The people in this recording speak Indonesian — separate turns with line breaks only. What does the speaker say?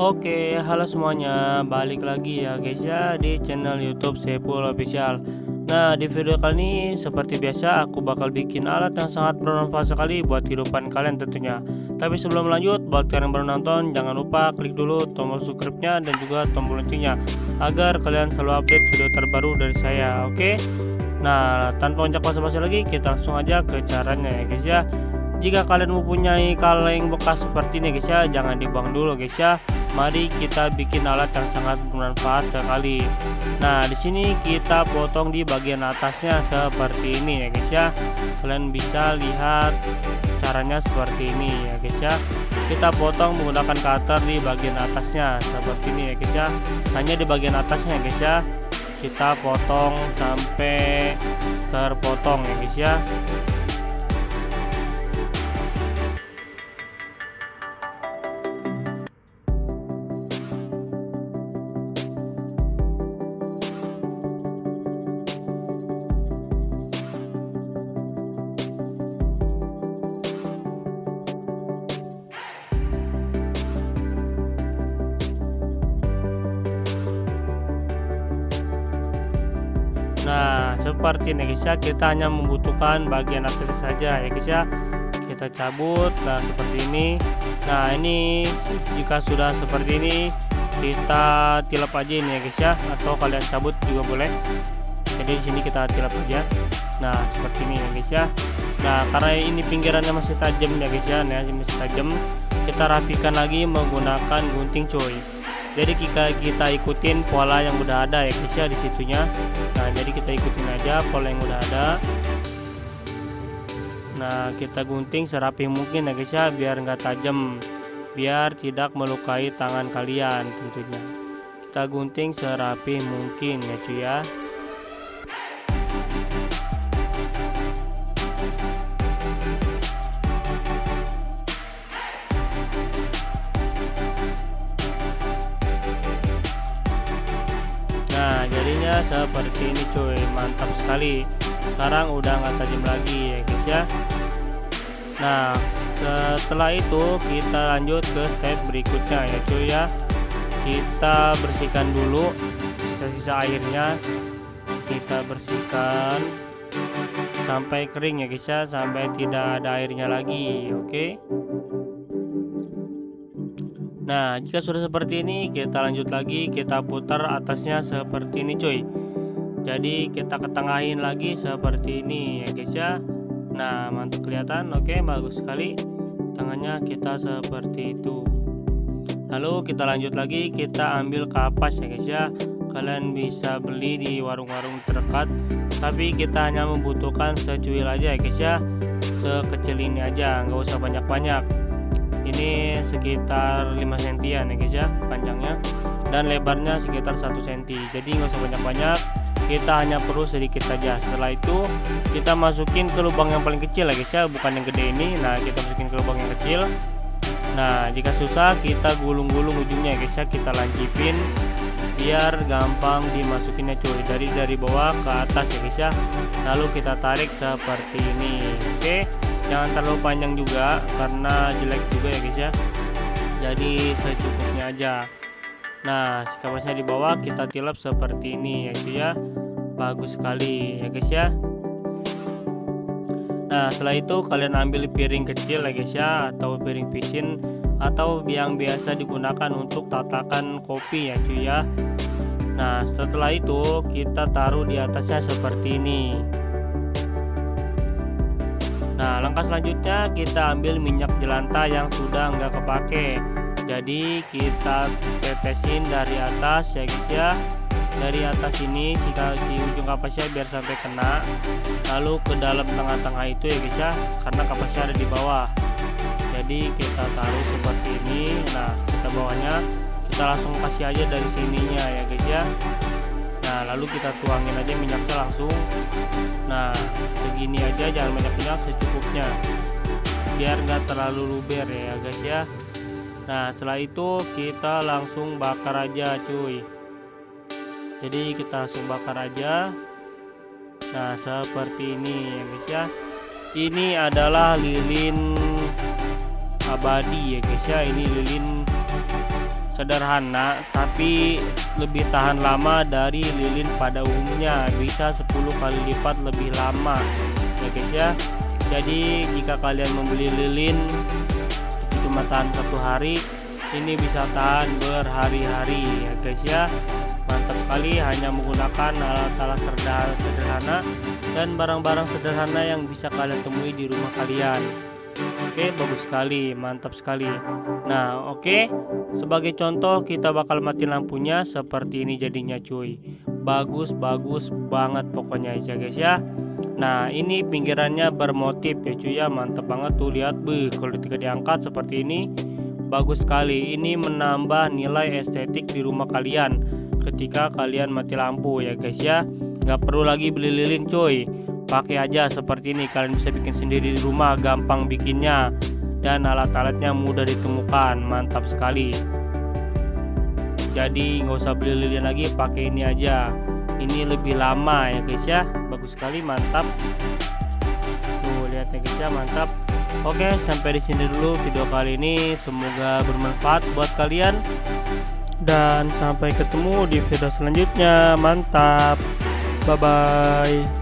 Oke, halo semuanya, balik lagi ya guys ya di channel YouTube Sepul Official. Nah, di video kali ini seperti biasa aku bakal bikin alat yang sangat bermanfaat sekali buat kehidupan kalian tentunya. Tapi sebelum lanjut, buat kalian yang baru nonton, jangan lupa klik dulu tombol subscribe-nya dan juga tombol loncengnya agar kalian selalu update video terbaru dari saya. Oke? Nah, tanpa banyak basa-basi lagi, kita langsung aja ke caranya ya guys ya jika kalian mempunyai kaleng bekas seperti ini guys ya jangan dibuang dulu guys ya. Mari kita bikin alat yang sangat bermanfaat sekali. Nah di sini kita potong di bagian atasnya seperti ini ya guys ya. Kalian bisa lihat caranya seperti ini ya guys ya. Kita potong menggunakan cutter di bagian atasnya seperti ini ya guys ya. Hanya di bagian atasnya ya guys ya. Kita potong sampai terpotong ya guys ya seperti ini guys ya, kita hanya membutuhkan bagian atasnya saja ya guys ya. Kita cabut, nah seperti ini. Nah, ini jika sudah seperti ini, kita tilap aja ini ya guys ya, atau kalian cabut juga boleh. Jadi di sini kita tilap aja. Nah, seperti ini ya guys ya. Nah, karena ini pinggirannya masih tajam ya guys ya, nah masih tajam, kita rapikan lagi menggunakan gunting cuy jadi kita kita ikutin pola yang udah ada ya guys ya di situnya. Nah jadi kita ikutin aja pola yang udah ada. Nah kita gunting serapi mungkin ya guys ya biar nggak tajam biar tidak melukai tangan kalian tentunya. Kita gunting serapi mungkin ya cuy ya jadinya seperti ini cuy. Mantap sekali. Sekarang udah nggak tajam lagi ya guys ya. Nah setelah itu kita lanjut ke step berikutnya ya cuy ya. Kita bersihkan dulu sisa-sisa airnya. Kita bersihkan sampai kering ya guys ya. Sampai tidak ada airnya lagi oke? okay? Nah jika sudah seperti ini kita lanjut lagi kita putar atasnya seperti ini cuy. Jadi kita ketengahin lagi seperti ini ya guys ya. Nah mantap kelihatan? Oke bagus sekali. Tangannya kita seperti itu. Lalu kita lanjut lagi kita ambil kapas ya guys ya. Kalian bisa beli di warung-warung terdekat tapi kita hanya membutuhkan secuil aja ya guys ya. Sekecil ini aja nggak usah banyak-banyak ini sekitar 5 cm ya guys ya panjangnya. Dan lebarnya sekitar 1 cm jadi nggak usah banyak-banyak. Kita hanya perlu sedikit saja. Setelah itu kita masukin ke lubang yang paling kecil ya guys ya. Bukan yang gede ini. Nah kita masukin ke lubang yang kecil. Nah jika susah kita gulung-gulung ujungnya guys ya. Kita lancipin biar gampang dimasukinnya cuy. Dari dari bawah ke atas ya guys ya. Lalu kita tarik seperti ini. Oke jangan terlalu panjang juga karena jelek juga ya guys ya. Jadi secukupnya aja. Nah kapasnya di bawah kita tilap seperti ini ya guys ya. Bagus sekali ya guys ya. Nah setelah itu kalian ambil piring kecil ya guys ya atau piring pisin atau yang biasa digunakan untuk tatakan kopi ya cuy ya. Nah setelah itu kita taruh di atasnya seperti ini Nah langkah selanjutnya kita ambil minyak jelantah yang sudah enggak kepake. Jadi kita tetesin dari atas ya guys ya. Dari atas ini jika si ujung kapasnya biar sampai kena. Lalu ke dalam tengah-tengah itu ya guys ya karena kapasnya ada di bawah. Jadi kita taruh seperti ini. Nah kita bawahnya kita langsung kasih aja dari sininya ya guys lalu kita tuangin aja minyaknya langsung. Nah segini aja jangan banyak minyak secukupnya. Biar nggak terlalu luber ya guys ya. Nah setelah itu kita langsung bakar aja cuy. Jadi kita langsung bakar aja. Nah seperti ini ya guys ya. Ini adalah lilin abadi ya guys ya. Ini lilin sederhana tapi lebih tahan lama dari lilin pada umumnya. Bisa 10 kali lipat lebih lama. Ya guys ya. Jadi jika kalian membeli lilin cuma tahan satu hari ini bisa tahan berhari-hari. Ya guys ya. Mantap sekali hanya menggunakan alat-alat sederhana dan barang-barang sederhana yang bisa kalian temui di rumah kalian Oke, bagus sekali, mantap sekali. Nah, oke. Sebagai contoh, kita bakal mati lampunya seperti ini jadinya, cuy. Bagus, bagus banget pokoknya ya, guys ya. Nah, ini pinggirannya bermotif ya, cuy ya. Mantap banget tuh lihat, beuh, kalau ketika diangkat seperti ini bagus sekali. Ini menambah nilai estetik di rumah kalian ketika kalian mati lampu ya, guys ya. Nggak perlu lagi beli lilin, cuy pakai aja seperti ini kalian bisa bikin sendiri di rumah gampang bikinnya. Dan alat-alatnya mudah ditemukan mantap sekali. Jadi nggak usah beli lilin lagi pakai ini aja. Ini lebih lama ya guys ya. Bagus sekali mantap. Tuh lihat ya guys ya mantap. Oke sampai di sini dulu video kali ini. Semoga bermanfaat buat kalian. Dan sampai ketemu di video selanjutnya. Mantap. Bye bye